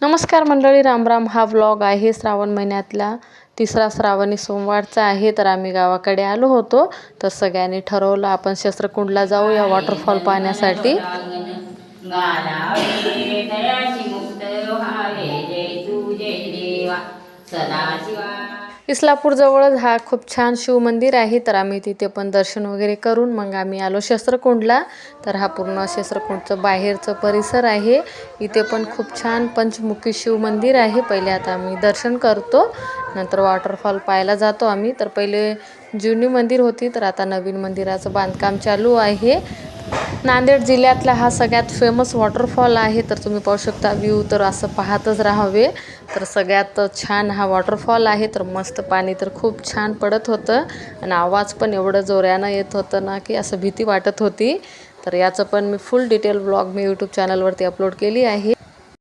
नमस्कार मंडळी रामराम हा व्लॉग आहे श्रावण महिन्यातला. तिसरा श्रावणी सोमवारचा आहे तर आम्ही गावाकडे आलो होतो. तर सगळ्यांनी ठरवलं आपण शस्त्रकुंडला जाऊ या वॉटरफॉल पाहण्यासाठी सदाशिवा. इस्लापूरजवळच हा खूप छान शिवमंदिर आहे. तर आम्ही तिथे पण दर्शन वगैरे करून मग आम्ही आलो शस्त्रकुंडला. तर हा पूर्ण शस्त्रकुंडचं बाहेरचं परिसर आहे. इथे पण खूप छान पंचमुखी शिव मंदिर आहे. पहिले आता आम्ही दर्शन करतो. नंतर वॉटरफॉल पाहायला जातो आम्ही. तर पहिले जुनी मंदिर होती. तर आता नवीन मंदिराचं बांधकाम चालू आहे. नांदेड जिल्ह्यातला हा सगळ्यात फेमस वॉटरफॉल आहे. तर तुम्ही पाहू शकता व्ह्यू तर असं पाहतच राहावे. तर सगळ्यात छान हा वॉटरफॉल आहे. तर मस्त पाणी तर खूप छान पडत होतं. आणि आवाज पण एवढं जोऱ्यानं येत होतं ना की असं भीती वाटत होती. तर याचं पण मी फुल डिटेल ब्लॉग मी यूट्यूब चॅनलवरती अपलोड केली आहे.